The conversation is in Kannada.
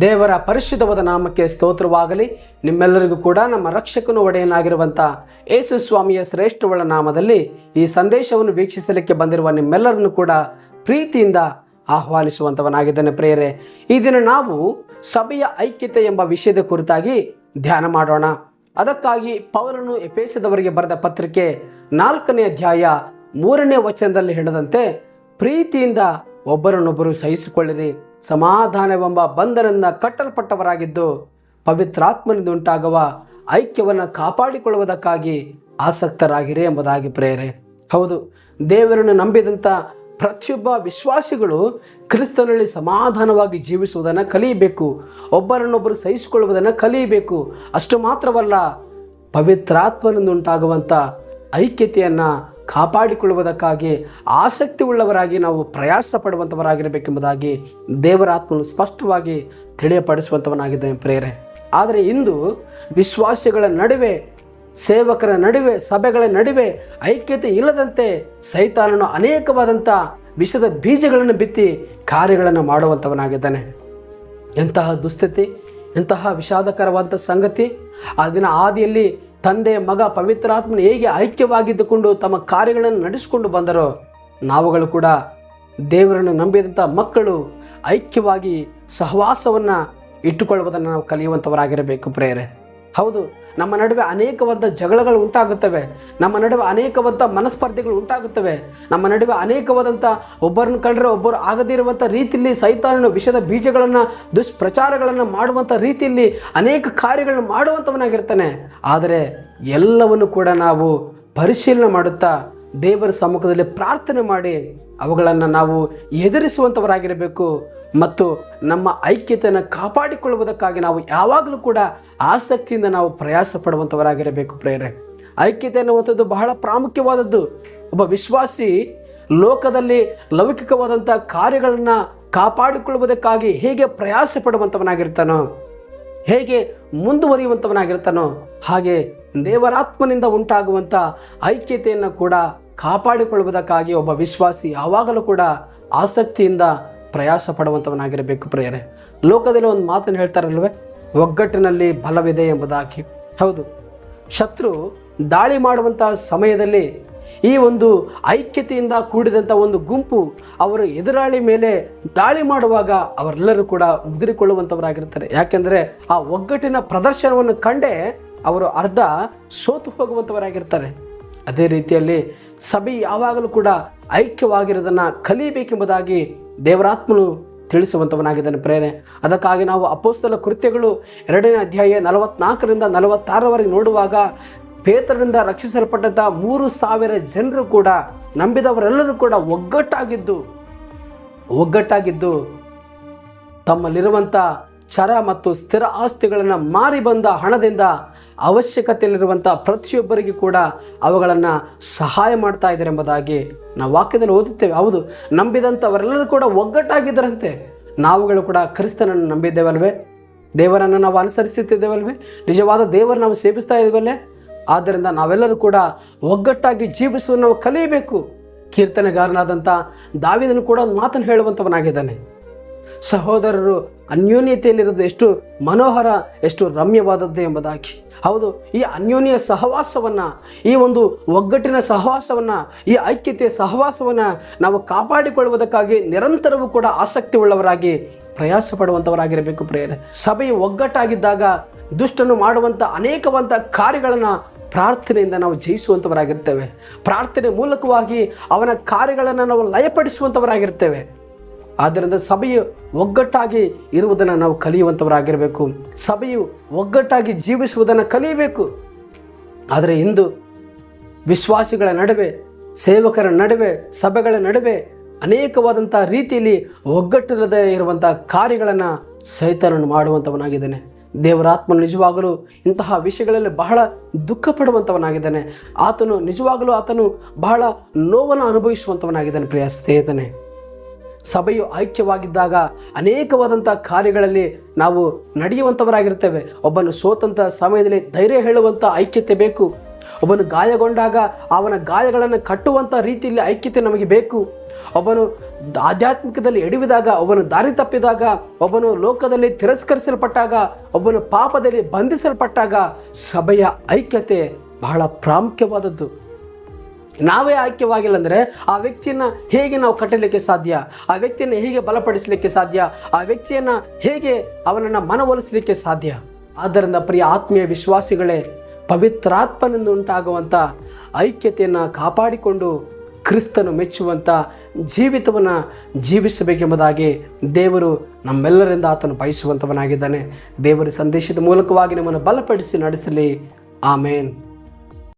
ದೇವರ ಪರಿಶುದ್ಧವಾದ ನಾಮಕ್ಕೆ ಸ್ತೋತ್ರವಾಗಲಿ. ನಿಮ್ಮೆಲ್ಲರಿಗೂ ಕೂಡ ನಮ್ಮ ರಕ್ಷಕನು ಒಡೆಯನಾಗಿರುವಂಥ ಯೇಸು ಸ್ವಾಮಿಯ ಶ್ರೇಷ್ಠವಳ ನಾಮದಲ್ಲಿ ಈ ಸಂದೇಶವನ್ನು ವೀಕ್ಷಿಸಲಿಕ್ಕೆ ಬಂದಿರುವ ನಿಮ್ಮೆಲ್ಲರನ್ನು ಕೂಡ ಪ್ರೀತಿಯಿಂದ ಆಹ್ವಾನಿಸುವಂಥವನಾಗಿದ್ದಾನೆ ಪ್ರೇಯರೆ. ಈ ದಿನ ನಾವು ಸಭೆಯ ಐಕ್ಯತೆ ಎಂಬ ವಿಷಯದ ಕುರಿತಾಗಿ ಧ್ಯಾನ ಮಾಡೋಣ. ಅದಕ್ಕಾಗಿ ಪೌರನು ಎಪೇಸದವರಿಗೆ ಬರೆದ ಪತ್ರಿಕೆ ನಾಲ್ಕನೇ ಅಧ್ಯಾಯ ಮೂರನೇ ವಚನದಲ್ಲಿ ಹೇಳದಂತೆ, ಪ್ರೀತಿಯಿಂದ ಒಬ್ಬರನ್ನೊಬ್ಬರು ಸಹಿಸಿಕೊಳ್ಳಿರಿ. ಸಮಾಧಾನವೆಂಬ ಬಂಧನದಿಂದ ಕಟ್ಟಲ್ಪಟ್ಟವರಾಗಿದ್ದು ಪವಿತ್ರಾತ್ಮನಿಂದ ಉಂಟಾಗುವ ಐಕ್ಯವನ್ನು ಕಾಪಾಡಿಕೊಳ್ಳುವುದಕ್ಕಾಗಿ ಆಸಕ್ತರಾಗಿರಿ ಎಂಬುದಾಗಿ ಪ್ರೇರೆ ಹೌದು, ದೇವರನ್ನು ನಂಬಿದಂಥ ಪ್ರತಿಯೊಬ್ಬ ವಿಶ್ವಾಸಿಗಳು ಕ್ರಿಸ್ತನಲ್ಲಿ ಸಮಾಧಾನವಾಗಿ ಜೀವಿಸುವುದನ್ನು ಕಲಿಯಬೇಕು, ಒಬ್ಬರನ್ನೊಬ್ಬರು ಸಹಿಸಿಕೊಳ್ಳುವುದನ್ನು ಕಲಿಯಬೇಕು. ಅಷ್ಟು ಮಾತ್ರವಲ್ಲ ಪವಿತ್ರಾತ್ಮನಿಂದ ಉಂಟಾಗುವಂಥ ಐಕ್ಯತೆಯನ್ನು ಕಾಪಾಡಿಕೊಳ್ಳುವುದಕ್ಕಾಗಿ ಆಸಕ್ತಿ ಉಳ್ಳವರಾಗಿ ನಾವು ಪ್ರಯಾಸ ಪಡುವಂಥವರಾಗಿರಬೇಕೆಂಬುದಾಗಿ ದೇವರಾತ್ಮನು ಸ್ಪಷ್ಟವಾಗಿ ತಿಳಿಯಪಡಿಸುವಂಥವನಾಗಿದ್ದೇನೆ ಪ್ರೇರೆ ಆದರೆ ಇಂದು ವಿಶ್ವಾಸಿಗಳ ನಡುವೆ, ಸೇವಕರ ನಡುವೆ, ಸಭೆಗಳ ನಡುವೆ ಐಕ್ಯತೆ ಇಲ್ಲದಂತೆ ಸೈತಾನನು ಅನೇಕವಾದಂಥ ವಿಷದ ಬೀಜಗಳನ್ನು ಬಿತ್ತಿ ಕಾರ್ಯಗಳನ್ನು ಮಾಡುವಂಥವನಾಗಿದ್ದಾನೆ. ಎಂತಹ ದುಸ್ಥಿತಿ, ಎಂತಹ ವಿಷಾದಕರವಾದಂಥ ಸಂಗತಿ, ಆ ದಿನ ಆದಿಯಲ್ಲಿ ತಂದೆ ಮಗ ಪವಿತ್ರಾತ್ಮನ ಹೇಗೆ ಐಕ್ಯವಾಗಿದ್ದುಕೊಂಡು ತಮ್ಮ ಕಾರ್ಯಗಳನ್ನು ನಡೆಸಿಕೊಂಡು ಬಂದರೋ, ನಾವುಗಳು ಕೂಡ ದೇವರನ್ನು ನಂಬಿದಂಥ ಮಕ್ಕಳು ಐಕ್ಯವಾಗಿ ಸಹವಾಸವನ್ನು ಇಟ್ಟುಕೊಳ್ಳುವುದನ್ನು ನಾವು ಕಲಿಯುವಂಥವರಾಗಿರಬೇಕು ಪ್ರೇರೆ ಹೌದು, ನಮ್ಮ ನಡುವೆ ಅನೇಕವಾದ ಜಗಳಗಳು ಉಂಟಾಗುತ್ತವೆ. ನಮ್ಮ ನಡುವೆ ಅನೇಕವಾದ ಮನಸ್ಪರ್ಧೆಗಳು ಉಂಟಾಗುತ್ತವೆ. ನಮ್ಮ ನಡುವೆ ಅನೇಕವಾದಂಥ ಒಬ್ಬರನ್ನು ಕಂಡ್ರೆ ಒಬ್ಬರು ಆಗದಿರುವಂಥ ರೀತಿಯಲ್ಲಿ ಸೈತಾನನು ವಿಷದ ಬೀಜಗಳನ್ನು, ದುಷ್ಪ್ರಚಾರಗಳನ್ನು ಮಾಡುವಂಥ ರೀತಿಯಲ್ಲಿ ಅನೇಕ ಕಾರ್ಯಗಳನ್ನು ಮಾಡುವಂಥವನಾಗಿರ್ತಾನೆ ಆದರೆ ಎಲ್ಲವನ್ನು ಕೂಡ ನಾವು ಪರಿಶೀಲನೆ ಮಾಡುತ್ತಾ ದೇವರ ಸಮ್ಮುಖದಲ್ಲಿ ಪ್ರಾರ್ಥನೆ ಮಾಡಿ ಅವುಗಳನ್ನು ನಾವು ಎದುರಿಸುವಂಥವರಾಗಿರಬೇಕು ಮತ್ತು ನಮ್ಮ ಐಕ್ಯತೆಯನ್ನು ಕಾಪಾಡಿಕೊಳ್ಳುವುದಕ್ಕಾಗಿ ನಾವು ಯಾವಾಗಲೂ ಕೂಡ ಆಸಕ್ತಿಯಿಂದ ನಾವು ಪ್ರಯಾಸ ಪಡುವಂಥವರಾಗಿರಬೇಕು ಪ್ರೇರೆ. ಐಕ್ಯತೆ ಅನ್ನುವಂಥದ್ದು ಬಹಳ ಪ್ರಾಮುಖ್ಯವಾದದ್ದು. ಒಬ್ಬ ವಿಶ್ವಾಸಿ ಲೋಕದಲ್ಲಿ ಲೌಕಿಕವಾದಂಥ ಕಾರ್ಯಗಳನ್ನು ಕಾಪಾಡಿಕೊಳ್ಳುವುದಕ್ಕಾಗಿ ಹೇಗೆ ಪ್ರಯಾಸ ಪಡುವಂಥವನಾಗಿರ್ತಾನೋ ಹೇಗೆ ಮುಂದುವರಿಯುವಂಥವನಾಗಿರ್ತಾನೋ ಹಾಗೆ ದೇವರಾತ್ಮನಿಂದ ಉಂಟಾಗುವಂಥ ಐಕ್ಯತೆಯನ್ನು ಕೂಡ ಕಾಪಾಡಿಕೊಳ್ಳುವುದಕ್ಕಾಗಿ ಒಬ್ಬ ವಿಶ್ವಾಸಿ ಯಾವಾಗಲೂ ಕೂಡ ಆಸಕ್ತಿಯಿಂದ ಪ್ರಯಾಸ ಪಡುವಂಥವನಾಗಿರಬೇಕು ಪ್ರೇರೆ ಲೋಕದಲ್ಲಿ ಒಂದು ಮಾತನ್ನು ಹೇಳ್ತಾರಲ್ವೇ? ಒಗ್ಗಟ್ಟಿನಲ್ಲಿ ಬಲವಿದೆ ಎಂಬುದಾಗಿ. ಹೌದು. ಶತ್ರು ದಾಳಿ ಮಾಡುವಂಥ ಸಮಯದಲ್ಲಿ ಈ ಒಂದು ಐಕ್ಯತೆಯಿಂದ ಕೂಡಿದಂಥ ಒಂದು ಗುಂಪು ಅವರು ಎದುರಾಳಿ ಮೇಲೆ ದಾಳಿ ಮಾಡುವಾಗ ಅವರೆಲ್ಲರೂ ಕೂಡ ಉದುರಿಕೊಳ್ಳುವಂಥವರಾಗಿರ್ತಾರೆ. ಯಾಕೆಂದರೆ ಆ ಒಗ್ಗಟ್ಟಿನ ಪ್ರದರ್ಶನವನ್ನು ಕಂಡೇ ಅವರು ಅರ್ಧ ಸೋತು ಹೋಗುವಂಥವರಾಗಿರ್ತಾರೆ. ಅದೇ ರೀತಿಯಲ್ಲಿ ಸಭೆ ಯಾವಾಗಲೂ ಕೂಡ ಐಕ್ಯವಾಗಿರೋದನ್ನು ಕಲಿಯಬೇಕೆಂಬುದಾಗಿ ದೇವರಾತ್ಮನು ತಿಳಿಸುವಂಥವನಾಗಿದ್ದಾನೆ ಪ್ರೇರಣೆ ಅದಕ್ಕಾಗಿ ನಾವು ಅಪೋಸ್ತಲ ಕೃತ್ಯಗಳು ಎರಡನೇ ಅಧ್ಯಾಯ ನಲವತ್ನಾಲ್ಕರಿಂದ ನಲವತ್ತಾರವರೆಗೆ ನೋಡುವಾಗ ಪೇತ್ರರಿಂದ ರಕ್ಷಿಸಲ್ಪಟ್ಟಂಥ ಮೂರು ಸಾವಿರ ಜನರು ಕೂಡ ನಂಬಿದವರೆಲ್ಲರೂ ಕೂಡ ಒಗ್ಗಟ್ಟಾಗಿದ್ದು ಒಗ್ಗಟ್ಟಾಗಿದ್ದು ತಮ್ಮಲ್ಲಿರುವಂಥ ಚರ ಮತ್ತು ಸ್ಥಿರ ಆಸ್ತಿಗಳನ್ನು ಮಾರಿ ಬಂದ ಹಣದಿಂದ ಅವಶ್ಯಕತೆಯಲ್ಲಿರುವಂಥ ಪ್ರತಿಯೊಬ್ಬರಿಗೂ ಕೂಡ ಅವುಗಳನ್ನು ಸಹಾಯ ಮಾಡ್ತಾ ಇದ್ದಾರೆ ಎಂಬುದಾಗಿ ನಾವು ವಾಕ್ಯದಲ್ಲಿ ಓದುತ್ತೇವೆ. ಹೌದು ನಂಬಿದಂಥವರೆಲ್ಲರೂ ಕೂಡ ಒಗ್ಗಟ್ಟಾಗಿದ್ದರಂತೆ. ನಾವುಗಳು ಕೂಡ ಕ್ರಿಸ್ತನನ್ನು ನಂಬಿದ್ದೇವಲ್ವೇ? ದೇವರನ್ನು ನಾವು ಅನುಸರಿಸುತ್ತಿದ್ದೇವಲ್ವೇ? ನಿಜವಾದ ದೇವರು ನಾವು ಸೇವಿಸ್ತಾ ಇದ್ದೇವಲ್ಲೇ? ಆದ್ದರಿಂದ ನಾವೆಲ್ಲರೂ ಕೂಡ ಒಗ್ಗಟ್ಟಾಗಿ ಜೀವಿಸುವ ನಾವು ಕಲಿಯಬೇಕು. ಕೀರ್ತನೆಗಾರನಾದಂಥ ದಾವಿದನು ಕೂಡ ಮಾತನ್ನು ಹೇಳುವಂಥವನಾಗಿದ್ದಾನೆ ಸಹೋದರರು ಅನ್ಯೋನ್ಯತೆಯಲ್ಲಿರೋದು ಎಷ್ಟು ಮನೋಹರ, ಎಷ್ಟು ರಮ್ಯವಾದದ್ದು ಎಂಬುದಾಗಿ. ಹೌದು, ಈ ಅನ್ಯೋನ್ಯ ಸಹವಾಸವನ್ನು, ಈ ಒಂದು ಒಗ್ಗಟ್ಟಿನ ಸಹವಾಸವನ್ನು, ಈ ಐಕ್ಯತೆಯ ಸಹವಾಸವನ್ನು ನಾವು ಕಾಪಾಡಿಕೊಳ್ಳುವುದಕ್ಕಾಗಿ ನಿರಂತರವೂ ಕೂಡ ಆಸಕ್ತಿ ಉಳ್ಳವರಾಗಿ ಪ್ರಯಾಸ ಪಡುವಂಥವರಾಗಿರಬೇಕು ಪ್ರೇರೆ ಸಭೆಯು ಒಗ್ಗಟ್ಟಾಗಿದ್ದಾಗ ದುಷ್ಟನು ಮಾಡುವಂಥ ಅನೇಕವಂಥ ಕಾರ್ಯಗಳನ್ನು ಪ್ರಾರ್ಥನೆಯಿಂದ ನಾವು ಜಯಿಸುವಂಥವರಾಗಿರ್ತೇವೆ ಪ್ರಾರ್ಥನೆ ಮೂಲಕವಾಗಿ ಅವನ ಕಾರ್ಯಗಳನ್ನು ನಾವು ಲಯಪಡಿಸುವಂಥವರಾಗಿರ್ತೇವೆ ಆದ್ದರಿಂದ ಸಭೆಯು ಒಗ್ಗಟ್ಟಾಗಿ ಇರುವುದನ್ನು ನಾವು ಕಲಿಯುವಂಥವರಾಗಿರಬೇಕು. ಸಭೆಯು ಒಗ್ಗಟ್ಟಾಗಿ ಜೀವಿಸುವುದನ್ನು ಕಲಿಯಬೇಕು. ಆದರೆ ಇಂದು ವಿಶ್ವಾಸಿಗಳ ನಡುವೆ, ಸೇವಕರ ನಡುವೆ, ಸಭೆಗಳ ನಡುವೆ ಅನೇಕವಾದಂಥ ರೀತಿಯಲ್ಲಿ ಒಗ್ಗಟ್ಟಿಲ್ಲದೆ ಇರುವಂಥ ಕಾರ್ಯಗಳನ್ನು ಸೈತನನ್ನು ಮಾಡುವಂಥವನಾಗಿದ್ದಾನೆ. ದೇವರಾತ್ಮ ನಿಜವಾಗಲೂ ಇಂತಹ ವಿಷಯಗಳಲ್ಲಿ ಬಹಳ ದುಃಖ ಪಡುವಂಥವನಾಗಿದ್ದಾನೆ ಆತನು ನಿಜವಾಗಲೂ ಆತನು ಬಹಳ ನೋವನ್ನು ಅನುಭವಿಸುವಂಥವನಾಗಿದ್ದಾನೆ ಪ್ರಿಯ ಸ್ನೇಹಿತನೇ. ಸಭೆಯು ಐಕ್ಯವಾಗಿದ್ದಾಗ ಅನೇಕವಾದಂಥ ಕಾರ್ಯಗಳಲ್ಲಿ ನಾವು ನಡೆಯುವಂಥವರಾಗಿರ್ತೇವೆ. ಒಬ್ಬನು ಸೋತಂಥ ಸಮಯದಲ್ಲಿ ಧೈರ್ಯ ಹೇಳುವಂಥ ಐಕ್ಯತೆ ಬೇಕು. ಒಬ್ಬನು ಗಾಯಗೊಂಡಾಗ ಅವನ ಗಾಯಗಳನ್ನು ಕಟ್ಟುವಂಥ ರೀತಿಯಲ್ಲಿ ಐಕ್ಯತೆ ನಮಗೆ ಬೇಕು. ಒಬ್ಬನು ಆಧ್ಯಾತ್ಮಿಕದಲ್ಲಿ ಎಡವಿದಾಗ, ಒಬ್ಬನು ದಾರಿ ತಪ್ಪಿದಾಗ, ಒಬ್ಬನು ಲೋಕದಲ್ಲಿ ತಿರಸ್ಕರಿಸಲ್ಪಟ್ಟಾಗ, ಒಬ್ಬನು ಪಾಪದಲ್ಲಿ ಬಂಧಿಸಲ್ಪಟ್ಟಾಗ ಸಭೆಯ ಐಕ್ಯತೆ ಬಹಳ ಪ್ರಾಮುಖ್ಯವಾದದ್ದು. ನಾವೇ ಆಯ್ಕೆವಾಗಿಲ್ಲ ಅಂದರೆ ಆ ವ್ಯಕ್ತಿಯನ್ನು ಹೇಗೆ ನಾವು ಕಟ್ಟಲಿಕ್ಕೆ ಸಾಧ್ಯ? ಆ ವ್ಯಕ್ತಿಯನ್ನು ಹೇಗೆ ಬಲಪಡಿಸಲಿಕ್ಕೆ ಸಾಧ್ಯ? ಆ ವ್ಯಕ್ತಿಯನ್ನು ಹೇಗೆ ಅವನನ್ನು ಮನವೊಲಿಸಲಿಕ್ಕೆ ಸಾಧ್ಯ? ಆದ್ದರಿಂದ ಪ್ರಿಯ ಆತ್ಮೀಯ ವಿಶ್ವಾಸಿಗಳೇ, ಪವಿತ್ರಾತ್ಮನಿಂದ ಉಂಟಾಗುವಂಥ ಐಕ್ಯತೆಯನ್ನು ಕಾಪಾಡಿಕೊಂಡು ಕ್ರಿಸ್ತನು ಮೆಚ್ಚುವಂಥ ಜೀವಿತವನ್ನು ಜೀವಿಸಬೇಕೆಂಬುದಾಗಿ ದೇವರು ನಮ್ಮೆಲ್ಲರಿಂದ ಆತನು ಬಯಸುವಂಥವನಾಗಿದ್ದಾನೆ ದೇವರ ಸಂದೇಶದ ಮೂಲಕವಾಗಿ ನಮ್ಮನ್ನು ಬಲಪಡಿಸಿ ನಡೆಸಲಿ. ಆಮೇನ್.